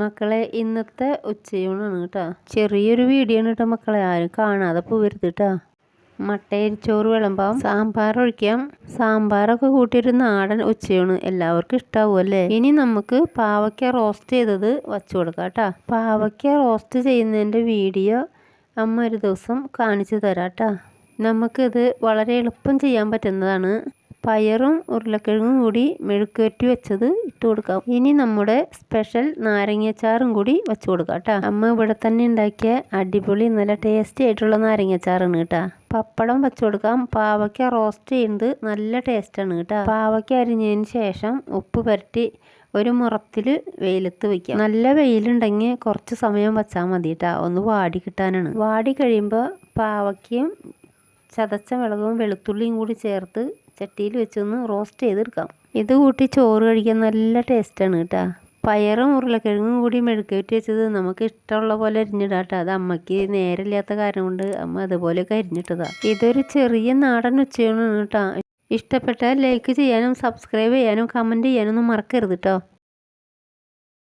മക്കളെ ഇന്നത്തെ ഉച്ചയൂണാണ് കേട്ടോ. ചെറിയൊരു വീഡിയോ ആണ് കേട്ടോ മക്കളെ. ആരും കാണാതെ പോകരുത് കേട്ടോ. മട്ടയരിച്ചോറ് വിളമ്പാം സാമ്പാർ ഒഴിക്കാം. സാമ്പാറൊക്കെ കൂട്ടിയൊരു നാടൻ ഉച്ചയൂണ്. എല്ലാവർക്കും ഇഷ്ടാവും അല്ലേ? ഇനി നമുക്ക് പാവയ്ക്ക റോസ്റ്റ് ചെയ്തത് വച്ചു കൊടുക്കാം കേട്ടോ. പാവയ്ക്ക റോസ്റ്റ് ചെയ്യുന്നതിന്റെ വീഡിയോ അമ്മ ഒരു ദിവസം കാണിച്ചു തരാം കേട്ടോ. നമുക്കിത് വളരെ എളുപ്പം ചെയ്യാൻ പറ്റുന്നതാണ്. പയറും ഉരുളക്കിഴങ്ങും കൂടി മെഴുക്കുവരട്ടി വെച്ചത് ഇട്ട് കൊടുക്കാം. ഇനി നമ്മുടെ സ്പെഷ്യൽ നാരങ്ങച്ചാറും കൂടി വെച്ച് കൊടുക്കാം കേട്ടോ. അമ്മ ഇവിടെ തന്നെ ഉണ്ടാക്കിയ അടിപൊളി നല്ല ടേസ്റ്റി ആയിട്ടുള്ള നാരങ്ങച്ചാറാണ് കേട്ടോ. പപ്പടം വെച്ച് കൊടുക്കാം. പാവയ്ക്ക റോസ്റ്റ് ചെയ്യുന്നത് നല്ല ടേസ്റ്റാണ് കേട്ടോ. പാവയ്ക്ക അരിഞ്ഞതിന് ശേഷം ഉപ്പ് പുരട്ടി ഒരു മുറത്തിൽ വെയിലത്ത് വയ്ക്കാം നല്ല വെയിലുണ്ടെങ്കിൽ കുറച്ച് സമയം വെച്ചാൽ മതി കേട്ടോ. ഒന്ന് വാടി കിട്ടാനാണ്. വാടി കഴിയുമ്പോൾ പാവയ്ക്കയും ചതച്ച മുളകും വെളുത്തുള്ളിയും കൂടി ചേർത്ത് ചട്ടിയിൽ വെച്ചൊന്ന് റോസ്റ്റ് ചെയ്തെടുക്കാം. ഇത് കൂട്ടി ചോറ് കഴിക്കാൻ നല്ല ടേസ്റ്റാണ് കേട്ടോ. പയറും ഉരുളക്കിഴങ്ങും കൂടി മെഴുക്കുവരട്ടി വെച്ചത് നമുക്ക് ഇഷ്ടമുള്ള പോലെ അരിഞ്ഞിടാം കേട്ടോ. അത് അമ്മയ്ക്ക് നേരമില്ലാത്ത കാരണം കൊണ്ട് അമ്മ അതുപോലെയൊക്കെ അരിഞ്ഞിട്ടതാ. ഇതൊരു ചെറിയ നാടൻ ഉച്ചയാണ് കേട്ടോ. ഇഷ്ടപ്പെട്ടാൽ ലൈക്ക് ചെയ്യാനും സബ്സ്ക്രൈബ് ചെയ്യാനും കമന്റ് ചെയ്യാനൊന്നും മറക്കരുത് കേട്ടോ.